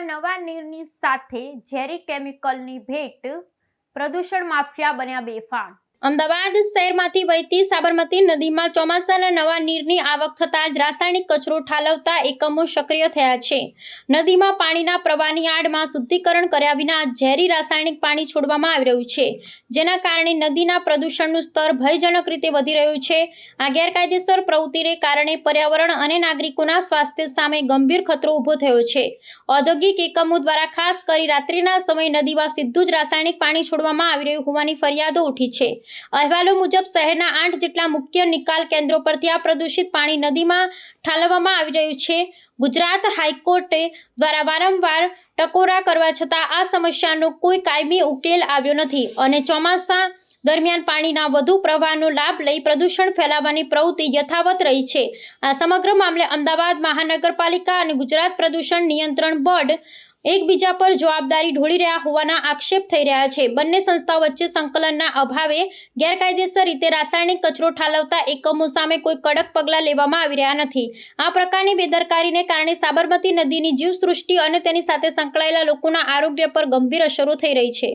નવા નીરની સાથે ઝેરી કેમિકલની ભેટ પ્રદૂષણ માફિયા બન્યા બેફામ. અમદાવાદ શહેરમાંથી વહેતી સાબરમતી નદીમાં ચોમાસાના નવા નીરની આવક થતાં જ રાસાયણિક કચરો ઠાલવતા એકમો સક્રિય થયા છે. નદીમાં પાણીના પ્રવાહની આડમાં શુદ્ધિકરણ કર્યા વિના ઝેરી રાસાયણિક પાણી છોડવામાં આવી રહ્યું છે. જેના કારણે નદીના પ્રદૂષણનું સ્તર ભયજનક રીતે વધી રહ્યું છે. આ ગેરકાયદેસર પ્રવૃત્તિને કારણે પર્યાવરણ અને નાગરિકોના સ્વાસ્થ્ય સામે ગંભીર ખતરો ઊભો થયો છે. ઔદ્યોગિક એકમો દ્વારા ખાસ કરી રાત્રિના સમયે નદીમાં સીધું જ રાસાયણિક પાણી છોડવામાં આવી રહ્યું હોવાની ફરિયાદો ઉઠી છે. અહેવાલો મુજબ શહેરના આઠ જેટલા મુખ્ય નિકાલ કેન્દ્રો પરથી આ પ્રદૂષિત પાણી નદીમાં ઠાલવવામાં આવી રહ્યું છે. ગુજરાત હાઈકોર્ટે દ્વારા વારંવાર ટકોરા કરવા છતાં આ સમસ્યાનો કોઈ કાયમી ઉકેલ આવ્યો નથી અને ચોમાસા દરમિયાન પાણીના વધુ પ્રવાહનો લાભ લઈ પ્રદૂષણ ફેલાવવાની પ્રવૃત્તિ યથાવત રહી છે. આ સમગ્ર મામલે અમદાવાદ મહાનગરપાલિકા અને ગુજરાત પ્રદૂષણ નિયંત્રણ બોર્ડ એકબીજા પર જવાબદારી ઢોળી રહ્યા હોવાના આક્ષેપ થઈ રહ્યા છે. બંને સંસ્થાઓ વચ્ચે સંકલનના અભાવે ગેરકાયદેસર રીતે રાસાયણિક કચરો ઠાલવતા એકમો સામે કોઈ કડક પગલાં લેવામાં આવી રહ્યા નથી. આ પ્રકારની બેદરકારીને કારણે સાબરમતી નદીની જીવસૃષ્ટિ અને તેની સાથે સંકળાયેલા લોકોના આરોગ્ય પર ગંભીર અસરો થઈ રહી છે.